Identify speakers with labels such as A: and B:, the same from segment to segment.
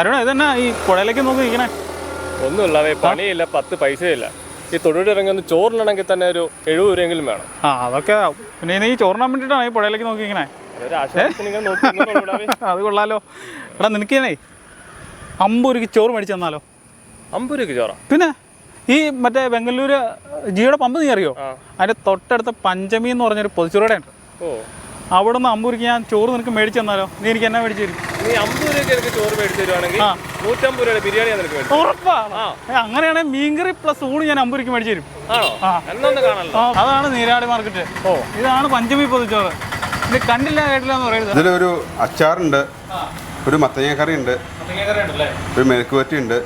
A: അരുണ ഇതെന്നാ ഈ പുഴയിലേക്ക് നോക്കി നിൽക്കണേ?
B: ഒന്നുമില്ല അവയെ പണിയില്ല പത്ത് പൈസയില്ല. ഈ തൊഴിലിറങ്ങുന്ന ചോറിനാണെങ്കിൽ തന്നെ ഒരു എഴുപത് രൂപയെങ്കിലും വേണം.
A: ആ അതൊക്കെ പിന്നെ നീ ഈ ചോറിനാൻ വേണ്ടിയിട്ടാണ് ഈ പുഴയിലേക്ക് നോക്കി നിൽക്കണേ. അത് കൊള്ളാലോ. എടാ നിനക്കേനേ അമ്പത് രൂപയ്ക്ക് ചോറ് മേടിച്ച് തന്നാലോ?
B: അമ്പത് രൂപയ്ക്ക് ചോറ?
A: പിന്നെ ഈ മറ്റേ ബംഗളൂരു ജിയുടെ പമ്പ് നീ അറിയോ? അതിന്റെ തൊട്ടടുത്ത പഞ്ചമി എന്ന് പറഞ്ഞൊരു പൊതുച്ചുറയുടെ ഉണ്ട്
B: ഓ.
A: അവിടെ നിന്ന് അമ്പൂരിക്ക് രൂപയ്ക്ക് ഞാൻ ചോറ് നിനക്ക് മേടിച്ചു തന്നാലോ? നീ എനിക്ക് എന്നാ മേടിച്ചു തരും?
B: നീ അമ്പത് രൂപയ്ക്ക് എനിക്ക് ചോറ് മേടിച്ച് തരുവാണെങ്കിൽ
A: ആ.
B: നൂറ്റമ്പത് രൂപയുടെ ബിരിയാണി ഞാൻ നിനക്ക് മേടിച്ചു
A: ഉറപ്പാ
B: ആ.
A: ഏ, അങ്ങനെയാണെങ്കിൽ മീൻകറി പ്ലസ് ഊണ് ഞാൻ അമ്പൂരിക്ക് മേടിച്ചു തരും.
B: ആണോ?
A: ആ.
B: എന്നൊന്ന് കാണാനല്ലോ
A: ആ, അതാണ് നീരാടി മാർക്കറ്റ്.
B: ഓ.
A: ഇതാണ് പഞ്ചമി പൊതിച്ചോറ്. ഇത് കണ്ടില്ല കേട്ടില്ല എന്ന് പറയുന്നത്
C: ഇതിലൊരു അച്ചാറുണ്ട് ഒരു മത്തങ്ങ കറി ഉണ്ട് ഒരു മെഴുക്കുവറ്റി ഉണ്ട്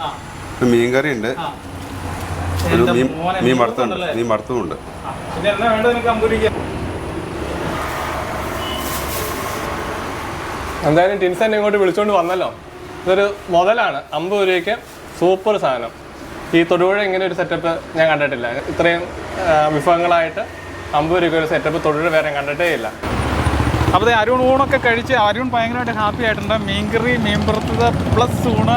C: ഒരു മീൻ കറി ഉണ്ട് ഒരു മീൻ മീൻ വറുത്തുണ്ട് മീൻ വറുത്തുമുണ്ട്.
A: പിന്നെ എന്നാ വേണ്ടത് നിനക്ക് അമ്പത്
B: എന്തായാലും ടിൻസ് എന്നെ ഇങ്ങോട്ട് വിളിച്ചുകൊണ്ട് വന്നല്ലോ. ഇതൊരു മുതലാണ്. അമ്പത് രൂപയ്ക്ക് സൂപ്പർ സാധനം. ഈ തൊടുപുഴ ഇങ്ങനെ ഒരു സെറ്റപ്പ് ഞാൻ കണ്ടിട്ടില്ല. ഇത്രയും വിഭവങ്ങളായിട്ട് അമ്പത് രൂപയ്ക്ക് ഒരു സെറ്റപ്പ് തൊടുപുഴ വേറെ കണ്ടിട്ടേ ഇല്ല.
A: അപ്പോൾ അരുൺ ഊണൊക്കെ കഴിച്ച് അരുൺ ഭയങ്കരമായിട്ട് ഹാപ്പി ആയിട്ടുണ്ട്. മീൻകറി മീൻ വറുത്തത് പ്ലസ് ഊണ്.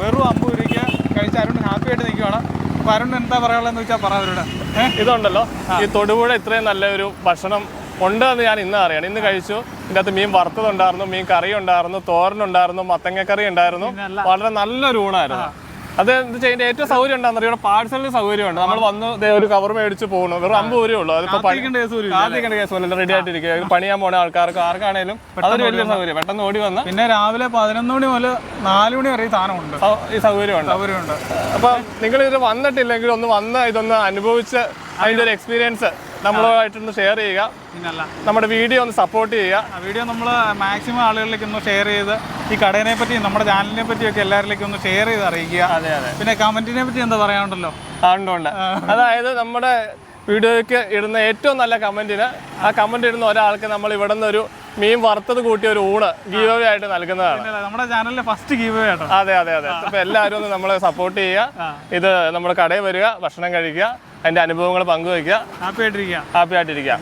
A: വെറും അമ്പത് രൂപയ്ക്ക് കഴിച്ച് അരുൺ ഹാപ്പി ആയിട്ട് നിൽക്കുവാണ്. അപ്പോൾ അരുൺ എന്താ പറയാനുള്ളതെന്ന് വെച്ചാൽ പറ അവരോട്.
B: ഇതുണ്ടല്ലോ. ഈ തൊടുപുഴ ഇത്രയും നല്ലൊരു ഭക്ഷണം ഉണ്ട് എന്ന് ഞാൻ ഇന്ന് അറിയണം. ഇന്ന് കഴിച്ചു. ഇതിന്റെ അകത്ത് മീൻ വറുത്തതുണ്ടായിരുന്നു മീൻ കറി ഉണ്ടായിരുന്നു തോരനുണ്ടായിരുന്നു മത്തങ്ങക്കറി ഉണ്ടായിരുന്നു. വളരെ നല്ലൊരു ഊണായിരുന്നു. അത് എന്ത് ചെയ്യേണ്ട ഏറ്റവും സൗകര്യം ഉണ്ടാകുന്ന ഇവിടെ പാഴ്സലിന് സൗകര്യമുണ്ട്. നമ്മൾ വന്ന് ഒരു കവർ മേടിച്ച് പോകുന്നു വെറും അമ്പത് രൂപയേ ഉള്ളൂ. അതിപ്പോ പണി
A: കാത്തിരിക്കേണ്ട കേസ് പോലും ഇല്ല.
B: ആദ്യം പോലെ റെഡി ആയിട്ടിരിക്കുക. പണിയാൻ പോണ ആൾക്കാർക്ക് ആർക്കാണേലും അതൊരു വലിയ സൗകര്യം. പെട്ടെന്ന് ഓടി വന്ന്.
A: പിന്നെ രാവിലെ പതിനൊന്ന് മണി മുതൽ നാല് മണി വരെ സാധനമുണ്ട്.
B: ഈ സൗകര്യമുണ്ട്.
A: സൗകര്യമുണ്ട്.
B: അപ്പൊ നിങ്ങൾ ഇത് വന്നിട്ടില്ലെങ്കിൽ ഒന്ന് വന്ന് ഇതൊന്ന് അനുഭവിച്ച് അതിന്റെ ഒരു എക്സ്പീരിയൻസ് നമ്മളുമായിട്ടൊന്ന് ഷെയർ ചെയ്യുക.
A: പിന്നല്ല
B: നമ്മുടെ വീഡിയോ ഒന്ന് സപ്പോർട്ട് ചെയ്യുക.
A: ആ വീഡിയോ നമ്മൾ മാക്സിമം ആളുകളിലേക്ക് ഒന്ന് ഷെയർ ചെയ്ത് ഈ കടയിനെ പറ്റി നമ്മുടെ ചാനലിനെ പറ്റിയൊക്കെ എല്ലാവരിലേക്കും ഒന്ന് ഷെയർ ചെയ്ത് അറിയിക്കുക.
B: അതെ അതെ.
A: പിന്നെ കമന്റിനെ പറ്റി എന്താ പറയാനുണ്ടല്ലോ?
B: അതുകൊണ്ട് അതായത് നമ്മുടെ വീഡിയോയ്ക്ക് ഇടുന്ന ഏറ്റവും നല്ല കമന്റിന് ആ കമന്റ് ഇടുന്ന ഒരാൾക്ക് നമ്മൾ ഇവിടെ നിന്ന് ഒരു മീൻ വറുത്തത് കൂട്ടിയ ഒരു ഊണ് ഗീവേ ആയിട്ട് നൽകുന്നതാണ്.
A: നമ്മുടെ ചാനലിലെ ഫസ്റ്റ് ഗീവ് കേട്ടോ
B: അതെ അതെ അതെ. അപ്പൊ എല്ലാവരും ഒന്ന് നമ്മളെ സപ്പോർട്ട് ചെയ്യുക. ഇത് നമ്മുടെ കടയിൽ വരിക ഭക്ഷണം കഴിക്കുക അതിന്റെ അനുഭവങ്ങൾ പങ്കുവയ്ക്കുക.
A: ഹാപ്പി ആയിട്ടിരിക്കുക.
B: ഹാപ്പി ആയിട്ടിരിക്കുക.